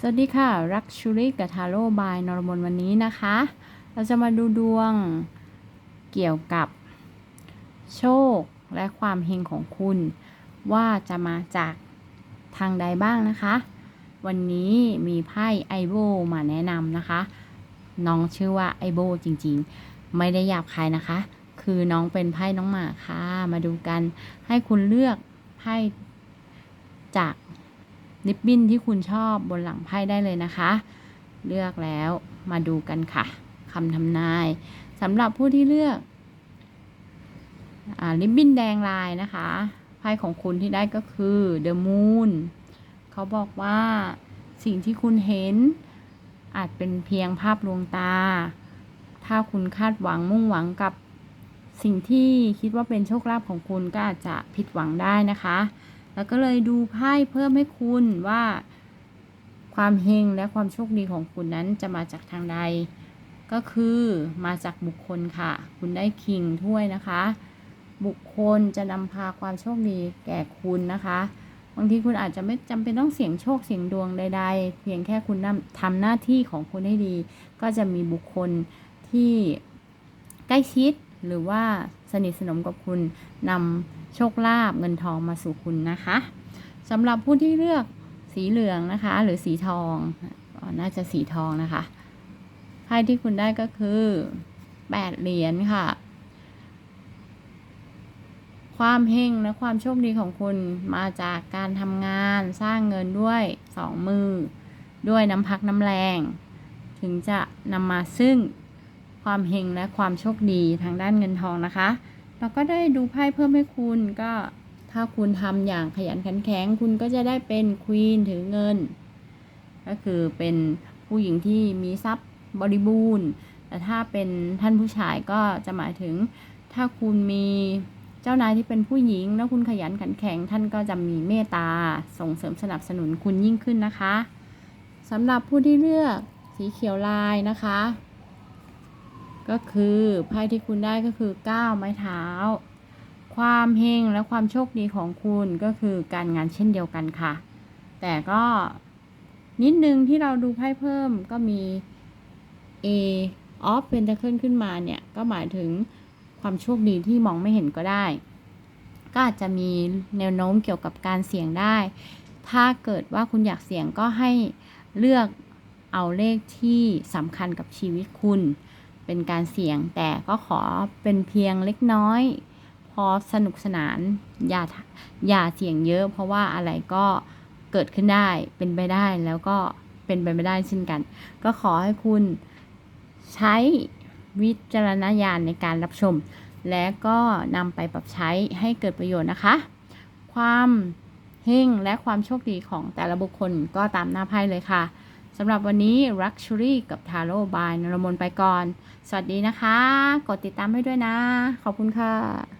สวัสดีค่ะรักชูริกับทาโร่บายนรมนวันนี้นะคะ เราจะมาดูดวงเกี่ยวกับโชคและความเฮงของคุณ ว่าจะมาจากทางใดบ้างนะคะ วันนี้มีไพ่ไอโบมาแนะนำนะคะ น้องชื่อว่าไอโบจริงๆ ไม่ได้หยาบคายนะคะ คือน้องเป็นไพ่น้องหมาค่ะ มาดูกันให้คุณเลือกไพ่จาก ริบบิ้นที่คุณชอบบนหลังไพ่ได้เลยนะคะ เลือกแล้วมาดูกันค่ะคำทำนายสำหรับผู้ที่เลือกอาริบบิ้นแดงลายนะคะ ไพ่ของคุณที่ได้ก็คือ The Moon เขาบอกว่าสิ่งที่คุณเห็นอาจเป็นเพียงภาพลวงตา ถ้าคุณคาดหวังมุ่งหวังกับสิ่งที่คิดว่าเป็นโชคลาภของคุณก็อาจจะผิดหวังได้นะคะ แล้วก็เลยดูไพ่เพิ่มให้คุณว่า ความเฮงและความโชคดีของคุณนั้นจะมาจากทางใด ก็คือมาจากบุคคลค่ะ คุณได้คิงถ้วยนะคะ บุคคลจะนำพาความโชคดีแก่คุณนะคะบางทีคุณอาจจะไม่จำเป็นต้องเสี่ยงโชคเสี่ยงดวงใด ๆ เพียงแค่คุณทำหน้าที่ของคุณให้ดี ก็จะมีบุคคลที่ใกล้ชิด หรือว่าสนิทสนมกับคุณนำโชคลาภเงินทองมาสู่คุณนะคะสำหรับผู้ที่เลือกสีเหลืองนะคะ หรือสีทองน่าจะสีทองนะคะไพ่ที่คุณได้ก็คือแปดเหรียญค่ะ ความเฮงและความโชคดีของคุณมาจากการทำงานสร้างเงินด้วยสองมือ ด้วยน้ำพักน้ำแรง ถึงจะนำมาซึ่ง ความเฮงและความโชคดีทางด้านเงินทองนะคะ เราก็ได้ดูไพ่เพิ่มให้คุณก็ถ้าคุณทำอย่างขยันขันแข็งคุณก็จะได้เป็นควีนถือเงิน ก็คือเป็นผู้หญิงที่มีทรัพย์บริบูรณ์ แต่ถ้าเป็นท่านผู้ชายก็จะหมายถึง ถ้าคุณมีเจ้านายที่เป็นผู้หญิง แล้วคุณขยันขันแข็ง ท่านก็จะมีเมตตาส่งเสริมสนับสนุนคุณยิ่งขึ้นนะคะสำหรับผู้ที่เลือกสีเขียวลายนะคะ ก็คือไพ่ที่คุณได้ก็คือ9ไม้เท้า ความเฮงและความโชคดีของคุณก็คือการงานเช่นเดียวกันค่ะ แต่ก็นิดนึงที่เราดูไพ่เพิ่มก็มี A of Pentacle ขึ้นมาเนี่ย ก็หมายถึงความโชคดีที่มองไม่เห็นก็ได้ ก็อาจจะมีแนวโน้มเกี่ยวกับการเสี่ยงได้ ถ้าเกิดว่าคุณอยากเสี่ยงก็ให้เลือกเอาเลขที่สำคัญกับชีวิตคุณ เป็นการเสี่ยงแต่ก็ขอเป็นเพียงเล็กน้อย พอสนุกสนานอย่าอย่าเสี่ยงเยอะ เพราะว่าอะไรก็เกิดขึ้นได้เป็นไปได้แล้วก็เป็นไปไม่ได้เช่นกัน ก็ขอให้คุณใช้วิจารณญาณในการรับชม และก็นำไปปรับใช้ให้เกิดประโยชน์นะคะ ความเฮงและความโชคดีของแต่ละบุคคลก็ตามหน้าไพ่เลยค่ะ สำหรับวันนี้ Luxury กับทาโร่บายนรมนไปก่อน สวัสดีนะคะ กดติดตามให้ด้วยนะ ขอบคุณค่ะ